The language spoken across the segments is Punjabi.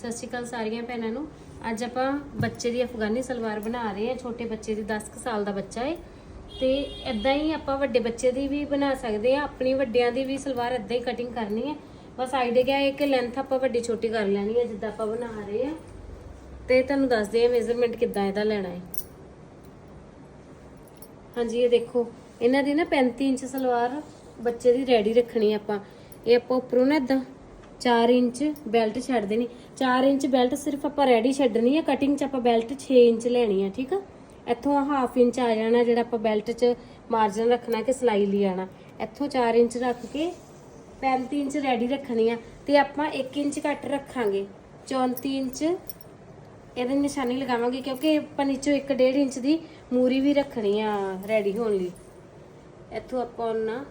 ਸਤਿ ਸ਼੍ਰੀ ਅਕਾਲ ਸਾਰੀਆਂ ਭੈਣਾਂ ਨੂੰ। ਅੱਜ ਆਪਾਂ ਬੱਚੇ ਦੀ ਅਫਗਾਨੀ ਸਲਵਾਰ ਬਣਾ ਰਹੇ ਹਾਂ। ਛੋਟੇ ਬੱਚੇ ਦੀ 10 ਕੁ ਸਾਲ ਦਾ ਬੱਚਾ ਹੈ ਤੇ ਇਦਾਂ ਹੀ ਆਪਾਂ ਵੱਡੇ ਬੱਚੇ ਦੀ ਵੀ ਬਣਾ ਸਕਦੇ ਆ ਆਪਣੀ ਵੱਡਿਆਂ ਦੀ ਵੀ ਸਲਵਾਰ ਇਦਾਂ ਹੀ ਕਟਿੰਗ ਕਰਨੀ ਹੈ। ਬਸ ਆਈਡੀਆ ਹੈ ਕਿ ਲੈਂਥ ਆਪਾਂ ਵੱਡੀ ਛੋਟੀ ਕਰ ਲੈਣੀ ਹੈ, ਜਿੱਦਾਂ ਆਪਾਂ ਬਣਾ ਰਹੇ ਹਾਂ। ਤੇ ਤੁਹਾਨੂੰ ਦੱਸਦੇ ਆ ਮੇਜ਼ਰਮੈਂਟ ਕਿੱਦਾਂ ਇਹਦਾ ਲੈਣਾ ਹੈ ਹਾਂਜੀ, ਇਹ ਦੇਖੋ। ਇਹਨਾਂ ਦੀ ਨਾ 35 ਇੰਚ ਸਲਵਾਰ ਬੱਚੇ ਦੀ ਰੈਡੀ ਰੱਖਣੀ ਆਪਾਂ। ਇਹ ਆਪਾਂ ਉੱਪਰੋਂ ਨਾ ਇਦਾਂ 4 ਇੰਚ ਬੈਲਟ ਛੱਡ ਦੇਣੀ 4 ਇੰਚ ਬੈਲਟ ਸਿਰਫ ਆਪਾਂ ਰੈਡੀ ਛੱਡਣੀ ਹੈ ਕਟਿੰਗ 'ਚ ਆਪਾਂ ਬੈਲਟ 6 ਇੰਚ ਲੈਣੀ ਹੈ ਠੀਕ ਆ? ਇੱਥੋਂ ਹਾਫ ਇੰਚ ਆ ਜਾਣਾ, ਜਿਹੜਾ ਆਪਾਂ ਬੈਲਟ 'ਚ ਮਾਰਜਨ ਰੱਖਣਾ ਕਿ ਸਲਾਈ ਲਈ ਆਣਾ। ਇੱਥੋਂ 4 ਇੰਚ ਰੱਖ ਕੇ 35 ਇੰਚ ਰੈਡੀ ਰੱਖਣੀ ਆ ਤੇ ਆਪਾਂ 1 ਇੰਚ ਘੱਟ ਰੱਖਾਂਗੇ। 34 ਇੰਚ ਇਹਦੇ ਨਿਸ਼ਾਨੀ ਲਗਾਵਾਂਗੇ ਕਿਉਂਕਿ ਆਪਾਂ ਨੀਚੋਂ 1.5 ਇੰਚ ਦੀ ਮੂਰੀ ਵੀ ਰੱਖਣੀ ਆ ਰੈਡੀ ਹੋਣ ਲਈ। ਇੱਥੋਂ ਆਪਾਂ ਉਹਨਾਂ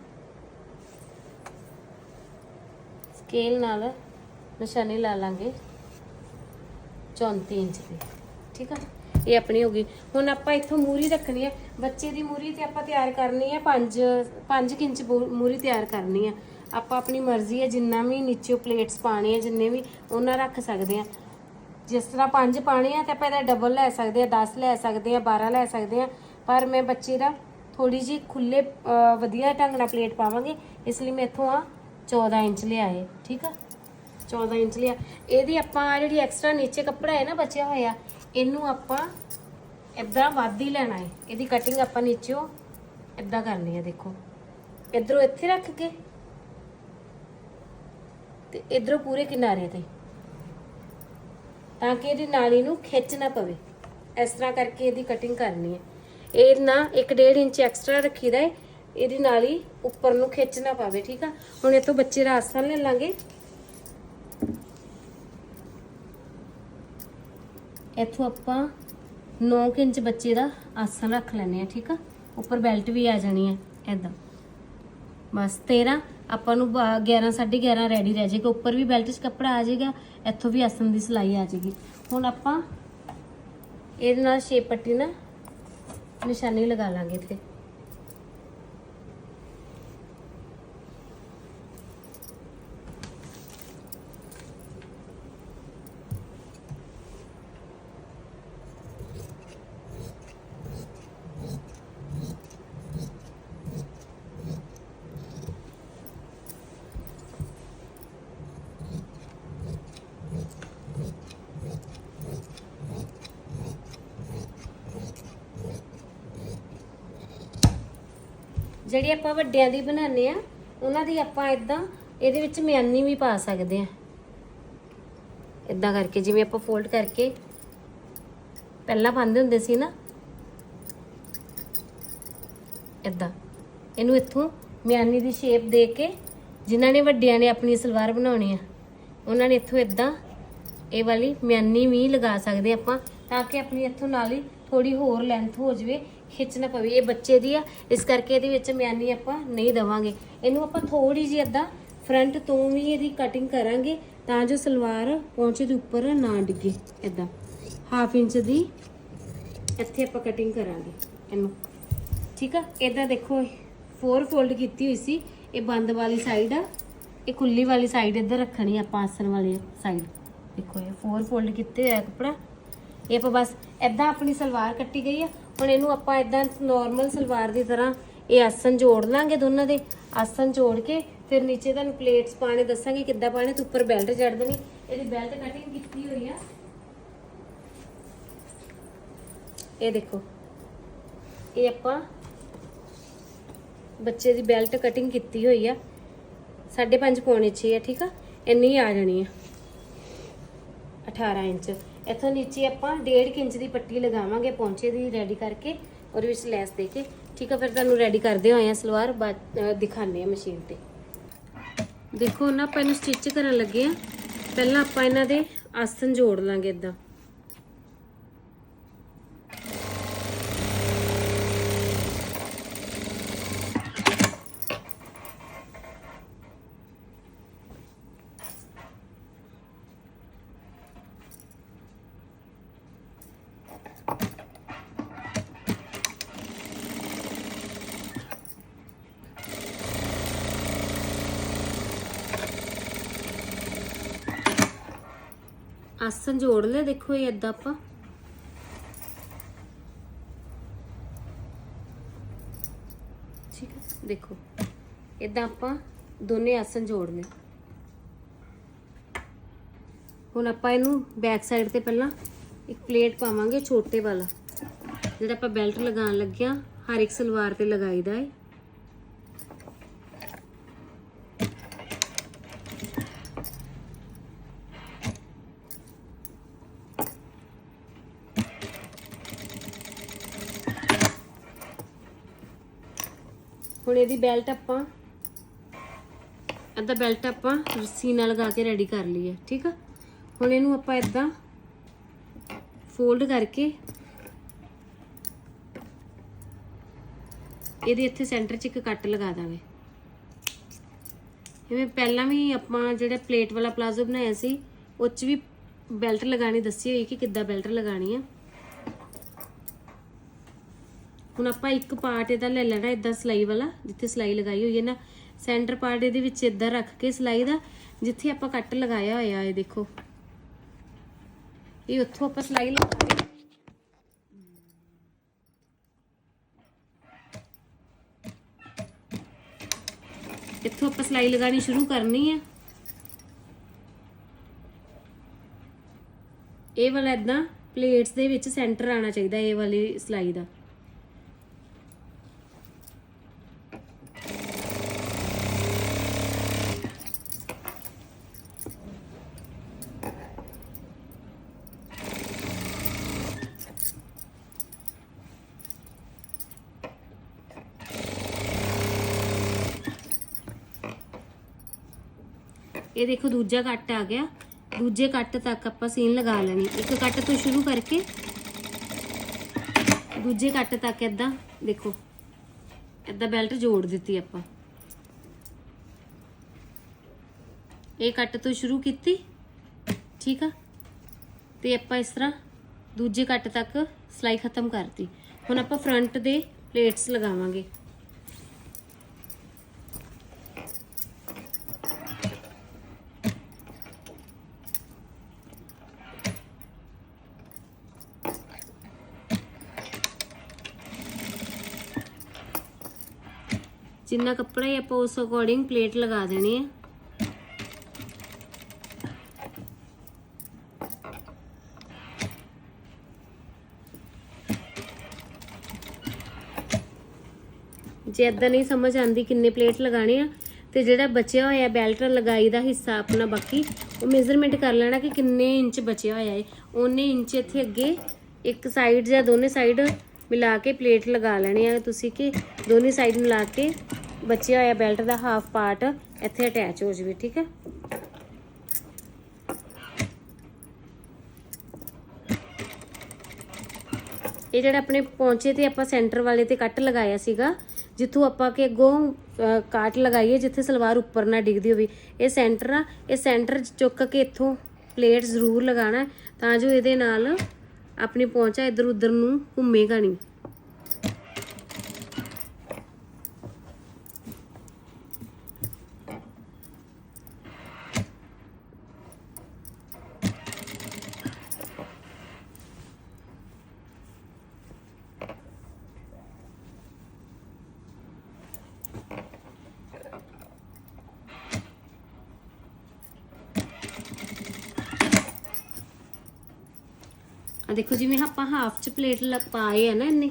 ਸਕੇਲ ਨਾਲ ਨਿਸ਼ਾਨੀ ਲਾ ਲਾਂਗੇ 34 ਇੰਚ ਦੀ, ਠੀਕ ਆ? ਇਹ ਆਪਣੀ ਹੋ ਗਈ। ਹੁਣ ਆਪਾਂ ਇੱਥੋਂ ਮੂਰੀ ਰੱਖਣੀ ਹੈ ਬੱਚੇ ਦੀ ਮੂਰੀ ਤੇ ਆਪਾਂ ਤਿਆਰ ਕਰਨੀ ਹੈ 5 5 ਇੰਚ ਮੂਰੀ ਤਿਆਰ ਕਰਨੀ ਹੈ ਆਪਾਂ ਆਪਣੀ ਮਰਜ਼ੀ ਹੈ ਜਿੰਨਾ ਵੀ ਨੀਚੇ ਪਲੇਟਸ ਪਾਣੇ ਆ, ਜਿੰਨੇ ਵੀ, ਉਹਨਾਂ ਰੱਖ ਸਕਦੇ ਆ। ਜਿਸ ਤਰ੍ਹਾਂ 5 ਪਾਣੇ ਆ ਤੇ ਆਪਾਂ ਇਹਦਾ ਡਬਲ ਲੈ ਸਕਦੇ ਆ 10 ਲੈ ਸਕਦੇ ਆ 12 ਲੈ ਸਕਦੇ ਆ। ਪਰ ਮੈਂ ਬੱਚੇ ਦਾ ਥੋੜੀ ਜੀ ਖੁੱਲੇ ਵਧੀਆ ਢੰਗ ਨਾਲ ਪਲੇਟ ਪਾਵਾਂਗੇ। ਇਸ ਲਈ ਮੈਂ ਇੱਥੋਂ ਆ 14 ਇੰਚ ਲਿਆ ਹੈ ਠੀਕ ਆ? 14 ਇੰਚ ਲਿਆ। ਇਹਦੀ ਆਪਾਂ ਆਹ ਜਿਹੜੀ ਐਕਸਟਰਾ ਨੀਚੇ ਕੱਪੜਾ ਹੈ ਨਾ ਬਚਿਆ ਹੋਇਆ, ਇਹਨੂੰ ਆਪਾਂ ਇਦਾਂ ਵੱਧ ਹੀ ਲੈਣਾ ਹੈ। ਇਹਦੀ ਕਟਿੰਗ ਆਪਾਂ ਨੀਚੋਂ ਇਦਾਂ ਕਰਨੀ ਹੈ, ਦੇਖੋ। ਇਧਰੋਂ ਇੱਥੇ ਰੱਖ ਕੇ ਤੇ ਇਧਰੋਂ ਪੂਰੇ ਕਿਨਾਰੇ ਤੇ, ਤਾਂ ਕਿ ਇਹਦੀ ਨਾਲੀ ਨੂੰ ਖਿੱਚ ਨਾ ਪਵੇ। ਇਸ ਤਰ੍ਹਾਂ ਕਰਕੇ ਇਹਦੀ ਕਟਿੰਗ ਕਰਨੀ ਹੈ। ਇਹ ਨਾ 1.5 ਇੰਚ ਐਕਸਟਰਾ ਰੱਖੀਦਾ ਹੈ। ਇਹਦੀ ਨਾਲੀ ਉੱਪਰ ਨੂੰ ਖਿੱਚਣਾ ਪਾਵੇ, ਠੀਕ ਆ? ਹੁਣ ਇਹ ਬੱਚੇ ਦਾ ਆਸਨ ਲੈ ਲਾਂਗੇ। ਇੱਥੋਂ ਆਪਾਂ 9 ਇੰਚ ਬੱਚੇ ਦਾ ਆਸਣ ਰੱਖ ਲੈਨੇ ਆ ਠੀਕ ਆ? ਉੱਪਰ ਬੈਲਟ ਵੀ ਆ ਜਾਣੀ ਹੈ ਐਦਾਂ ਬਸ 13 ਆਪਾਂ ਨੂੰ 11 11.5 ਰੈਡੀ ਰਹਿ ਜਾਏਗਾ। ਉੱਪਰ ਵੀ ਬੈਲਟ 'ਚ ਕੱਪੜਾ ਆ ਜਾਏਗਾ, ਇੱਥੋਂ ਵੀ ਆਸਨ ਦੀ ਸਿਲਾਈ ਆ ਜਾਏਗੀ। ਹੁਣ ਆਪਾਂ ਇਹਦੇ ਨਾਲ ਸ਼ੇਪ ਪੱਟੀ ਨਾ ਨਿਸ਼ਾਨੀ ਲਗਾ ਲਾਂਗੇ ਇੱਥੇ। ਜਿਹੜੀ ਆਪਾਂ ਵੱਡਿਆਂ ਦੀ ਬਣਾਉਂਦੇ ਆ, ਉਹਨਾਂ ਦੀ ਆਪਾਂ ਇਦਾਂ ਇਹਦੇ ਵਿੱਚ ਮਿਆਨੀ ਵੀ ਪਾ ਸਕਦੇ ਆ। ਇਦਾਂ ਕਰਕੇ, ਜਿਵੇਂ ਆਪਾਂ ਫੋਲਡ ਕਰਕੇ, ਪਹਿਲਾਂ ਪਾਉਂਦੇ ਹੁੰਦੇ ਸੀ ਨਾ ਇਦਾਂ ਇਹਨੂੰ ਇੱਥੋਂ ਮਿਆਨੀ ਦੀ ਸ਼ੇਪ ਦੇ ਕੇ, ਜਿਨ੍ਹਾਂ ਨੇ ਵੱਡਿਆਂ ਨੇ ਆਪਣੀ ਸਲਵਾਰ ਬਣਾਉਣੀ ਆ, ਉਹਨਾਂ ਨੇ ਇੱਥੋਂ ਇਦਾਂ ਇਹ ਵਾਲੀ ਮਿਆਨੀ ਵੀ ਲਗਾ ਸਕਦੇ ਆਪਾਂ, ਤਾਂ ਕਿ ਆਪਣੀ ਇੱਥੋਂ ਨਾਲ ਹੀ ਥੋੜੀ ਹੋਰ ਲੈਂਥ ਹੋ ਜਵੇ ਖਿੱਚ ਨਾ ਪਵੇ, ਇਹ ਬੱਚੇ ਦੀ ਆ। ਇਸ ਕਰਕੇ ਇਹਦੇ ਵਿੱਚ ਮਿਆਨੀ ਆਪਾਂ ਨਹੀਂ ਦਵਾਂਗੇ। ਇਹਨੂੰ ਆਪਾਂ ਥੋੜੀ ਜਿਹੀ ਇਦਾਂ ਫਰੰਟ ਤੋਂ ਵੀ ਇਹਦੀ ਕਟਿੰਗ ਕਰਾਂਗੇ, ਤਾਂ ਜੋ ਸਲਵਾਰ ਪਹੁੰਚੇ ਦੇ ਉੱਪਰ ਨਾ ਡਿੱਗੇ ਇਦਾਂ ਹਾਫ ਇੰਚ ਦੀ ਇੱਥੇ ਆਪਾਂ ਕਟਿੰਗ ਕਰਾਂਗੇ ਇਹਨੂੰ। ਠੀਕ ਆ? ਇਦਾਂ ਦੇਖੋ ਫੋਰ ਫੋਲਡ ਕੀਤੀ ਹੋਈ ਸੀ। ਇਹ ਬੰਦ ਵਾਲੀ ਸਾਈਡ ਆ, ਇਹ ਖੁੱਲੀ ਵਾਲੀ ਸਾਈਡ ਇੱਧਰ ਰੱਖਣੀ ਆਪਾਂ ਆਸਣ ਵਾਲੀ ਸਾਈਡ ਦੇਖੋ, ਇਹ ਫੋਰ ਫੋਲਡ ਕੀਤੇ ਹੋਇਆ ਕੱਪੜਾ। ਇਹ ਆਪਾਂ ਬਸ ਇਦਾਂ ਆਪਣੀ ਸਲਵਾਰ ਕੱਟੀ ਗਈ ਆ। ਹੁਣ ਇਹਨੂੰ ਆਪਾਂ ਇਦਾਂ ਨਾਰਮਲ ਸਲਵਾਰ ਦੀ ਤਰ੍ਹਾਂ ਇਹ ਆਸਨ ਜੋੜ ਲਾਂਗੇ ਦੋਨਾਂ ਦੇ। ਆਸਨ ਜੋੜ ਕੇ ਫਿਰ ਨੀਚੇ ਤੁਹਾਨੂੰ ਪਲੇਟਸ ਪਾਣੇ ਦੱਸਾਂਗੇ ਕਿੱਦਾਂ ਪਾਣੇ ਤੇ ਉੱਪਰ ਬੈਲਟ ਚੜ ਦੇਣੀ। ਇਹਦੀ ਬੈਲਟ ਕਟਿੰਗ ਕੀਤੀ ਹੋਈ ਆ। ਇਹ ਦੇਖੋ, ਇਹ ਆਪਾਂ ਬੱਚੇ ਦੀ ਬੈਲਟ ਕਟਿੰਗ ਕੀਤੀ ਹੋਈ ਆ। 5.5 ਪੌਣੇ 6 ਆ, ਠੀਕ ਆ? ਇੰਨੀ ਆ ਜਾਣੀ ਆ। 18 ਇੰਚ। ਇੱਥੋਂ ਨੀਚੇ ਆਪਾਂ 1.5 ਇੰਚ ਦੀ ਪੱਟੀ ਲਗਾਵਾਂਗੇ ਪੌਂਚੇ ਦੀ ਰੈਡੀ ਕਰਕੇ, ਉਹਦੇ ਵਿੱਚ ਲੈਸ ਦੇ ਕੇ। ਠੀਕ ਆ, ਫਿਰ ਤੁਹਾਨੂੰ ਰੈਡੀ ਕਰਦੇ ਹੋਏ ਆ ਸਲਵਾਰ ਬਾਅਦ- ਅਹ ਆ ਮਸ਼ੀਨ ਤੇ। ਦੇਖੋ ਨਾ, ਆਪਾਂ ਇਹਨੂੰ ਸਟਿਚ ਕਰਨ ਲੱਗੇ ਆ। ਪਹਿਲਾਂ ਆਪਾਂ ਇਹਨਾਂ ਦੇ ਆਸਨ ਜੋੜ ਲਾਂਗੇ ਇਦਾਂ। ਆਸਨ ਜੋੜ ਲਿਆ ਦੇਖੋ ਇਹ ਏਦਾਂ ਆਪਾਂ। ਠੀਕ ਹੈ, ਦੇਖੋ ਇਦਾਂ ਆਪਾਂ ਦੋਨੇ ਆਸਣ ਜੋੜ ਲਏ ਹੁਣ ਆਪਾਂ ਇਹਨੂੰ ਬੈਕ ਸਾਈਡ ਤੇ ਪਹਿਲਾਂ ਇੱਕ ਪਲੇਟ ਪਾਵਾਂਗੇ, ਛੋਟੇ ਵਾਲਾ। ਜਿਹੜਾ ਆਪਾਂ ਬੈਲਟ ਲਗਾਉਣ ਲੱਗਿਆ, ਹਰ ਇੱਕ ਸਲਵਾਰ ਤੇ ਲਗਾਈਦਾ ਹੈ ਹੁਣ ਇਹਦੀ ਬੈਲਟ ਆਪਾਂ ਅੱਧਾ ਬੈਲਟ ਆਪਾਂ ਰੱਸੀ ਨਾਲ ਲਗਾ ਕੇ ਰੈਡੀ ਕਰ ਲਈ ਹੈ ਠੀਕ ਆ? ਹੁਣ ਇਹਨੂੰ ਆਪਾਂ ਇਦਾਂ ਫੋਲਡ ਕਰਕੇ ਇਹਦੇ ਇੱਥੇ ਸੈਂਟਰ 'ਚ ਇੱਕ ਕੱਟ ਲਗਾ ਦਾਂਗੇ। ਜਿਵੇਂ ਪਹਿਲਾਂ ਵੀ ਆਪਾਂ ਜਿਹੜਾ ਪਲੇਟ ਵਾਲਾ ਪਲਾਜ਼ੋ ਬਣਾਇਆ ਸੀ, ਉਹ 'ਚ ਵੀ ਬੈਲਟ ਲਗਾਣੀ ਦੱਸੀ ਹੋਈ ਕਿ ਕਿੱਦਾਂ ਬੈਲਟ ਲਗਾਣੀ ਆ। ਹੁਣ ਆਪਾਂ ਇੱਕ ਪਾਰਟ ਇਹਦਾ ਲੈ ਲੈਣਾ ਇਦਾਂ ਸਲਾਈ ਵਾਲਾ, ਜਿੱਥੇ ਸਲਾਈ ਲਗਾਈ ਹੋਈ ਹੈ ਨਾ। ਸੈਂਟਰ ਪਾਰਟ ਇਹਦੇ ਵਿੱਚ ਇਦਾਂ ਰੱਖ ਕੇ ਸਲਾਈ ਦਾ, ਜਿੱਥੇ ਆਪਾਂ ਕੱਟ ਲਗਾਇਆ ਹੋਇਆ ਇਹ ਦੇਖੋ। ਇਹ ਉੱਥੋਂ ਆਪਾਂ ਸਲਾਈ ਲਗਾਵਾਂਗੇ ਇੱਥੋਂ ਆਪਾਂ ਸਲਾਈ ਲਗਾਣੀ ਸ਼ੁਰੂ ਕਰਨੀ ਹੈ। ਇਹ ਵਾਲਾ ਇਦਾਂ ਪਲੇਟਸ ਦੇ ਵਿੱਚ ਸੈਂਟਰ ਆਣਾ ਚਾਹੀਦਾ, ਇਹ ਵਾਲੀ ਸਲਾਈ ਦਾ। ਇਹ ਦੇਖੋ ਦੂਜਾ ਕੱਟ ਆ ਗਿਆ। ਦੂਜੇ ਕੱਟ ਤੱਕ ਆਪਾਂ ਸੀਨ ਲਗਾ ਲੈਣੀ। ਇੱਕ ਕੱਟ ਤੋਂ ਸ਼ੁਰੂ ਕਰਕੇ ਦੂਜੇ ਕੱਟ ਤੱਕ ਇਦਾਂ ਦੇਖੋ ਇਦਾਂ ਬੈਲਟ ਜੋੜ ਦਿੱਤੀ ਆਪਾਂ। ਇਹ ਕੱਟ ਤੋਂ ਸ਼ੁਰੂ ਕੀਤੀ, ਠੀਕ ਆ? ਤੇ ਆਪਾਂ ਇਸ ਤਰ੍ਹਾਂ ਦੂਜੇ ਕੱਟ ਤੱਕ ਸਲਾਈ ਖਤਮ ਕਰਤੀ। ਹੁਣ ਆਪਾਂ ਫਰੰਟ ਦੇ ਪਲੇਟਸ ਲਗਾਵਾਂਗੇ। ਜਿੰਨਾ ਕੱਪੜਾ ਹੈ ਆਪਾਂ ਉਸ ਅਕੋਰਡਿੰਗ ਪਲੇਟ ਲਗਾ ਦੇਣੀ ਹੈ ਜੇ ਇਦਾਂ ਨਹੀਂ ਸਮਝ ਆਂਦੀ ਕਿੰਨੇ ਪਲੇਟ ਲਗਾਣੇ ਆ, ਤੇ ਜਿਹੜਾ ਬਚਿਆ ਹੋਇਆ ਬੈਲਟ ਲਗਾਈ ਦਾ ਹਿੱਸਾ ਆਪਣਾ ਬਾਕੀ, ਉਹ ਮੇਜ਼ਰਮੈਂਟ ਕਰ ਲੈਣਾ ਕਿ ਕਿੰਨੇ ਇੰਚ ਬਚਿਆ ਹੋਇਆ ਹੈ ਉਹਨੇ ਇੰਚ ਇੱਥੇ ਅੱਗੇ ਇੱਕ ਸਾਈਡ ਜਾਂ ਦੋਨੇ ਸਾਈਡ ਮਿਲਾ ਕੇ ਪਲੇਟ ਲਗਾ ਲੈਣੀ ਆ। ਤੁਸੀਂ ਕਿ ਦੋਨੇ ਸਾਈਡ ਮਿਲਾ ਕੇ ਬਚਿਆ ਹੋਇਆ ਬੈਲਟ ਦਾ ਹਾਫ ਪਾਰਟ ਇੱਥੇ ਅਟੈਚ ਹੋ ਜਾਵੇ ਠੀਕ ਹੈ? ਇਹ ਜਿਹੜਾ ਆਪਣੇ ਪੌਂਚੇ ਤੇ ਆਪਾਂ ਸੈਂਟਰ ਵਾਲੇ ਤੇ ਕੱਟ ਲਗਾਇਆ ਸੀਗਾ ਜਿੱਥੋਂ ਆਪਾਂ ਕਿ ਅੱਗੋਂ ਅਹ, ਕਾਟ ਲਗਾਈਏ ਜਿੱਥੇ ਸਲਵਾਰ ਉੱਪਰ ਨਾ ਡਿੱਗਦੀ ਹੋਵੇ। ਇਹ ਸੈਂਟਰ ਆ ਇਹ ਸੈਂਟਰ ਚੁੱਕ ਕੇ ਇੱਥੋਂ ਪਲੇਟ ਜ਼ਰੂਰ ਲਗਾਣਾ ਤਾਂ ਜੋ ਇਹਦੇ ਨਾਲ ਆਪਣੀ ਪੌਂਚਾ ਇੱਧਰ ਉੱਧਰ ਨੂੰ ਘੁੰਮੇਗਾ ਨਹੀਂ। ਦੇਖੋ ਜਿਵੇਂ ਆਪਾਂ ਹਾਫ ਚ ਪਲੇਟ ਪਾਏ ਆ ਨਾ ਇਹਨੇ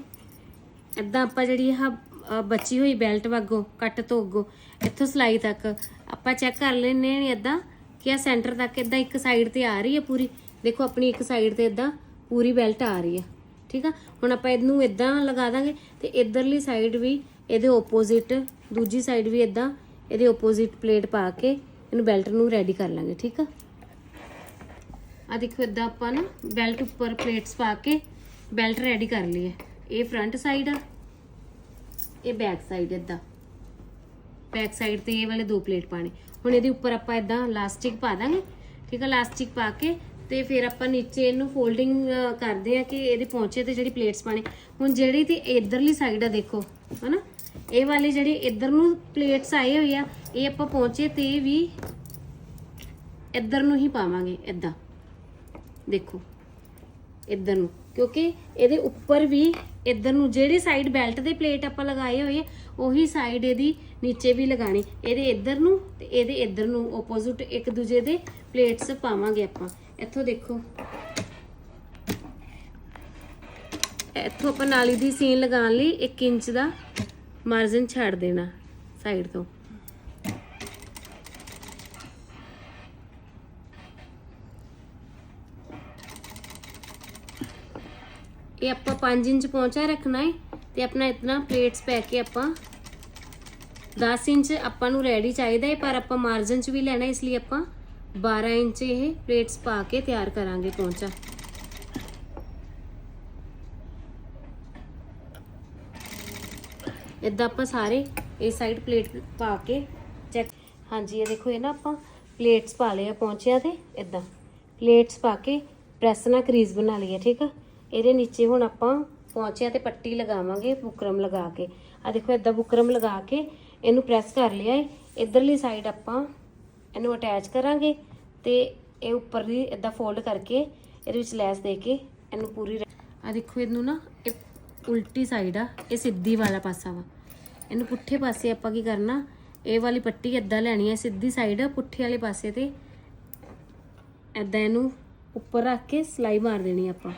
ਇਦਾਂ ਆਪਾਂ ਜਿਹੜੀ ਆਹ ਬਚੀ ਹੋਈ ਬੈਲਟ ਵਾਗੋਂ ਕੱਟ ਤੋਂ ਅੱਗੋ ਇੱਥੋਂ ਸਲਾਈ ਤੱਕ ਆਪਾਂ ਚੈੱਕ ਕਰ ਲੈਨੇ ਨੇ ਇਦਾਂ ਕਿ ਆ ਸੈਂਟਰ ਤੱਕ ਇਦਾਂ ਇੱਕ ਸਾਈਡ ਤੇ ਆ ਰਹੀ ਹੈ ਪੂਰੀ। ਦੇਖੋ ਆਪਣੀ ਇੱਕ ਸਾਈਡ ਤੇ ਇਦਾਂ ਪੂਰੀ ਬੈਲਟ ਆ ਰਹੀ ਹੈ ਠੀਕ ਆ? ਹੁਣ ਆਪਾਂ ਇਹਨੂੰ ਇਦਾਂ ਲਗਾ ਦਾਂਗੇ ਤੇ ਇਧਰਲੀ ਸਾਈਡ ਵੀ ਇਹਦੇ ਓਪੋਜ਼ਿਟ ਦੂਜੀ ਸਾਈਡ ਵੀ ਇਦਾਂ ਇਹਦੇ ਓਪੋਜ਼ਿਟ ਪਲੇਟ ਪਾ ਕੇ ਇਹਨੂੰ ਬੈਲਟ ਨੂੰ ਰੈਡੀ ਕਰ ਲਾਂਗੇ, ਠੀਕ ਆ? ਆ ਦੇਖੋ ਇਦਾਂ ਆਪਾਂ ਨਾ ਬੈਲਟ ਉੱਪਰ ਪਲੇਟਸ ਪਾ ਕੇ ਬੈਲਟ ਰੈਡੀ ਕਰ ਲਈ ਹੈ ਇਹ ਫਰੰਟ ਸਾਈਡ ਆ, ਇਹ ਬੈਕ ਸਾਈਡ ਇਦਾਂ। ਬੈਕ ਸਾਈਡ ਤੇ ਇਹ ਵਾਲੇ ਦੋ ਪਲੇਟ ਪਾਣੇ ਹੁਣ ਇਹਦੇ ਉੱਪਰ ਆਪਾਂ ਇਦਾਂ ਲਾਸਟਿਕ ਪਾ ਦਾਂਗੇ, ਠੀਕ ਆ? ਲਾਸਟਿਕ ਪਾ ਕੇ ਤੇ ਫਿਰ ਆਪਾਂ ਨੀਚੇ ਇਹਨੂੰ ਫੋਲਡਿੰਗ ਕਰਦੇ ਆ ਕਿ ਇਹਦੇ ਪਹੁੰਚੇ ਤੇ ਜਿਹੜੀ ਪਲੇਟਸ ਪਾਣੇ ਹੁਣ ਜਿਹੜੀ ਤੇ ਇਧਰਲੀ ਸਾਈਡ ਆ ਦੇਖੋ, ਹਨਾ? ਇਹ ਵਾਲੇ ਜਿਹੜੇ ਇਧਰ ਨੂੰ ਪਲੇਟਸ ਆਏ ਹੋਏ ਆ, ਇਹ ਆਪਾਂ ਪਹੁੰਚੇ ਤੇ ਵੀ ਇੱਧਰ ਨੂੰ ਹੀ ਪਾਵਾਂਗੇ, ਇਦਾਂ। ਦੇਖੋ, ਇੱਧਰ ਨੂੰ। ਕਿਉਂਕਿ ਇਹਦੇ ਉੱਪਰ ਵੀ ਇੱਧਰ ਨੂੰ ਜਿਹੜੀ ਸਾਈਡ ਬੈਲਟ ਦੇ ਪਲੇਟ ਆਪਾਂ ਲਗਾਏ ਹੋਏ ਉਹੀ ਸਾਈਡ ਇਹਦੀ ਨੀਚੇ ਵੀ ਲਗਾਣੀ ਇਹਦੇ ਇੱਧਰ ਨੂੰ ਤੇ ਇਹਦੇ ਇੱਧਰ ਨੂੰ ਆਪੋਜ਼ਿਟ ਇੱਕ ਦੂਜੇ ਦੇ ਪਲੇਟਸ ਪਾਵਾਂਗੇ ਆਪਾਂ। ਇੱਥੋਂ ਦੇਖੋ। ਇੱਥੋਂ ਆਪਾਂ ਨਾਲੀ ਦੀ ਸੀਨ ਲਗਾਉਣ ਲਈ 1 ਇੰਚ ਦਾ ਮਾਰਜਨ ਛੱਡ ਦੇਣਾ ਸਾਈਡ ਤੋਂ। ਇਹ ਆਪਾਂ 5 ਇੰਚ ਪਹੁੰਚਾ ਰੱਖਣਾ ਹੈ ਤੇ ਆਪਣਾ ਇਤਨਾ ਪਲੇਟਸ ਪੈ ਕੇ ਆਪਾਂ 10 ਇੰਚ ਆਪਾਂ ਨੂੰ ਰੈਡੀ ਚਾਹੀਦਾ ਹੈ ਪਰ ਆਪਾਂ ਮਾਰਜਨ ਚ ਵੀ ਲੈਣਾ ਇਸ ਲਈ ਆਪਾਂ 12 ਇੰਚ ਇਹ ਪਲੇਟਸ ਪਾ ਕੇ ਤਿਆਰ ਕਰਾਂਗੇ ਪਹੁੰਚਾ। ਇਦਾਂ ਆਪਾਂ ਸਾਰੇ ਇਹ ਸਾਈਡ ਪਲੇਟ ਪਾ ਕੇ ਚੈੱਕ ਹਾਂਜੀ, ਇਹ ਦੇਖੋ, ਇਹ ਨਾ ਆਪਾਂ ਪਲੇਟਸ ਪਾ ਲਿਆ ਪਹੁੰਚਿਆ ਤੇ ਇਦਾਂ ਪਲੇਟਸ ਪਾ ਕੇ ਪ੍ਰੈਸ ਨਾਲ ਕਰੀਜ਼ ਬਣਾ ਲਈ ਹੈ ਠੀਕ ਆ? ਇਹਦੇ ਨੀਚੇ ਹੁਣ ਆਪਾਂ ਪਹੁੰਚਿਆ ਤੇ ਪੱਟੀ ਲਗਾਵਾਂਗੇ, ਬੁਕਰਮ ਲਗਾ ਕੇ। ਆ ਦੇਖੋ ਇਦਾਂ ਬੁਕਰਮ ਲਗਾ ਕੇ ਇਹਨੂੰ ਪ੍ਰੈਸ ਕਰ ਲਿਆ ਹੈ ਇਧਰਲੀ ਸਾਈਡ ਆਪਾਂ ਇਹਨੂੰ ਅਟੈਚ ਕਰਾਂਗੇ ਤੇ ਇਹ ਉੱਪਰ ਦੀ ਇਦਾਂ ਫੋਲਡ ਕਰਕੇ ਇਹਦੇ ਵਿੱਚ ਲੈਸ ਦੇ ਕੇ ਇਹਨੂੰ ਪੂਰੀ ਆ ਦੇਖੋ, ਇਹਨੂੰ ਨਾ ਇਹ ਉਲਟੀ ਸਾਈਡ ਆ, ਇਹ ਸਿੱਧੀ ਵਾਲਾ ਪਾਸਾ ਵਾ। ਇਹਨੂੰ ਪੁੱਠੇ ਪਾਸੇ ਆਪਾਂ ਕੀ ਕਰਨਾ, ਇਹ ਵਾਲੀ ਪੱਟੀ ਏਦਾਂ ਲੈਣੀ ਹੈ ਸਿੱਧੀ ਸਾਈਡ ਪੁੱਠੇ ਵਾਲੇ ਪਾਸੇ ਤੇ ਏਦਾਂ ਇਹਨੂੰ ਉੱਪਰ ਰੱਖ ਕੇ ਸਲਾਈ ਮਾਰ ਦੇਣੀ ਆਪਾਂ।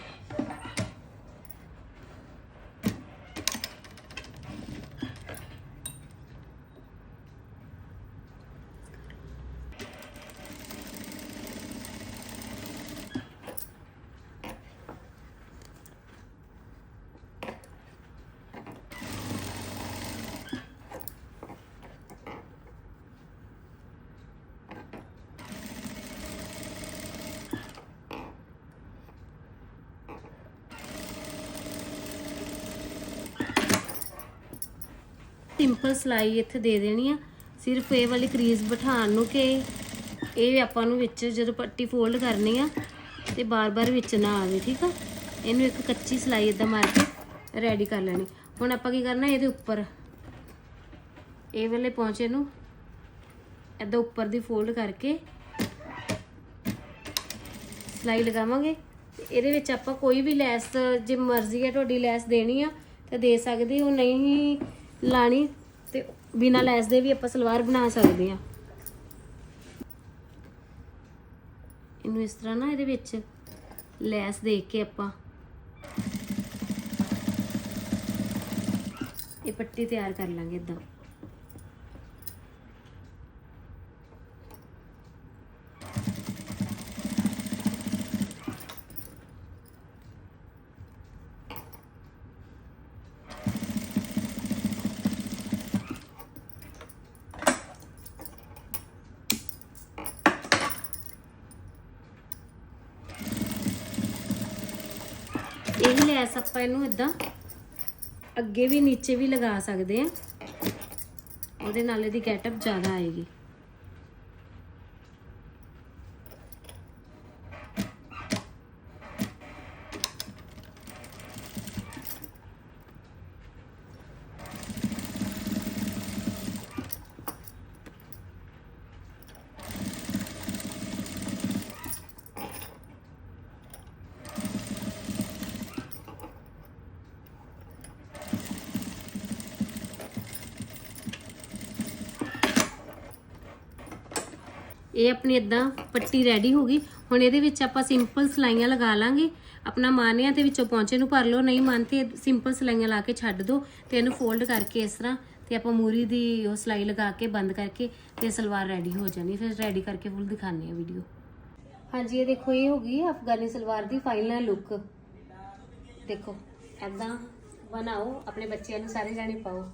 ਸਿੰਪਲ ਸਲਾਈ ਇੱਥੇ ਦੇ ਦੇਣੀ ਆ। ਸਿਰਫ ਇਹ ਵਾਲੀ ਕਰੀਜ਼ ਬਿਠਾਉਣ ਨੂੰ ਕਿ ਇਹ ਆਪਾਂ ਨੂੰ ਵਿੱਚ ਜਦੋਂ ਪੱਟੀ ਫੋਲਡ ਕਰਨੀ ਆ ਤੇ ਬਾਰ-ਬਾਰ ਵਿੱਚ ਨਾ ਆਵੇ, ਠੀਕ ਆ? ਇਹਨੂੰ ਇੱਕ ਕੱਚੀ ਸਲਾਈ ਇਦਾਂ ਮਾਰ ਕੇ ਰੈਡੀ ਕਰ ਲੈਣੀ। ਹੁਣ ਆਪਾਂ ਕੀ ਕਰਨਾ ਇਹਦੇ ਉੱਪਰ? ਇਹ ਵਾਲੇ ਪੌਂਚੇ ਨੂੰ ਇਦਾਂ ਉੱਪਰ ਦੀ ਫੋਲਡ ਕਰਕੇ ਸਲਾਈ ਲਗਾਵਾਂਗੇ। ਇਹਦੇ ਵਿੱਚ ਆਪਾਂ ਕੋਈ ਵੀ ਲੈਸ, ਜੇ ਮਰਜ਼ੀ ਹੈ ਤੁਹਾਡੀ ਲੈਸ ਦੇਣੀ ਆ, ਤਾਂ ਦੇ ਸਕਦੇ ਹੋ। ਨਹੀਂ ਲਾਣੀ ਤੇ ਬਿਨਾ ਲੈਸ ਦੇ ਵੀ ਆਪਾਂ ਸਲਵਾਰ ਬਣਾ ਸਕਦੇ ਆ ਇਹਨੂੰ ਇਸ ਤਰ੍ਹਾਂ ਨਾ ਇਹਦੇ ਵਿੱਚ ਲੈਸ ਦੇ ਕੇ ਆਪਾਂ ਇਹ ਪੱਟੀ ਤਿਆਰ ਕਰ ਲਾਂਗੇ ਇਦਾਂ ਇਹ ਲੈਸ ਆਪਾਂ ਇਹਨੂੰ ਇਦਾਂ ਅੱਗੇ ਵੀ ਨੀਚੇ ਵੀ ਲਗਾ ਸਕਦੇ ਆ ਉਹਦੇ ਨਾਲ ਇਹਦੀ ਗੈਟਅਪ ਜ਼ਿਆਦਾ ਆਏਗੀ। ਇਹ ਆਪਣੀ ਇਦਾਂ ਪੱਟੀ ਰੈਡੀ ਹੋ ਗਈ। ਹੁਣ ਇਹਦੇ ਵਿੱਚ ਆਪਾਂ ਸਿੰਪਲ ਸਲਾਈਆਂ ਲਗਾ ਲਾਂਗੇ। ਆਪਣਾ ਮਾਨਿਆਂ ਤੇ ਵਿੱਚੋਂ ਪੌਂਚੇ ਨੂੰ ਭਰ ਲਓ। ਨਹੀਂ ਮੰਨ ਤੇ ਸਿੰਪਲ ਸਲਾਈਆਂ ਲਾ ਕੇ ਛੱਡ ਦਿਓ ਤੇ ਇਹਨੂੰ ਫੋਲਡ ਕਰਕੇ ਇਸ ਤਰ੍ਹਾਂ ਤੇ ਆਪਾਂ ਮੂਰੀ ਦੀ ਉਹ ਸਲਾਈ ਲਗਾ ਕੇ ਬੰਦ ਕਰਕੇ ਤੇ ਸਲਵਾਰ ਰੈਡੀ ਹੋ ਜਾਣੀ। ਫਿਰ ਰੈਡੀ ਕਰਕੇ ਫੁੱਲ ਦਿਖਾਣੇ ਆ ਵੀਡੀਓ ਹਾਂਜੀ, ਇਹ ਦੇਖੋ, ਇਹ ਹੋ ਗਈ ਅਫਗਾਨੀ ਸਲਵਾਰ ਦੀ ਫਾਈਨਲ ਲੁੱਕ ਦੇਖੋ ਐਦਾਂ ਬਣਾਓ। ਆਪਣੇ ਬੱਚਿਆਂ ਨੂੰ ਸਾਰੇ ਜਾਣੇ ਪਾਓ।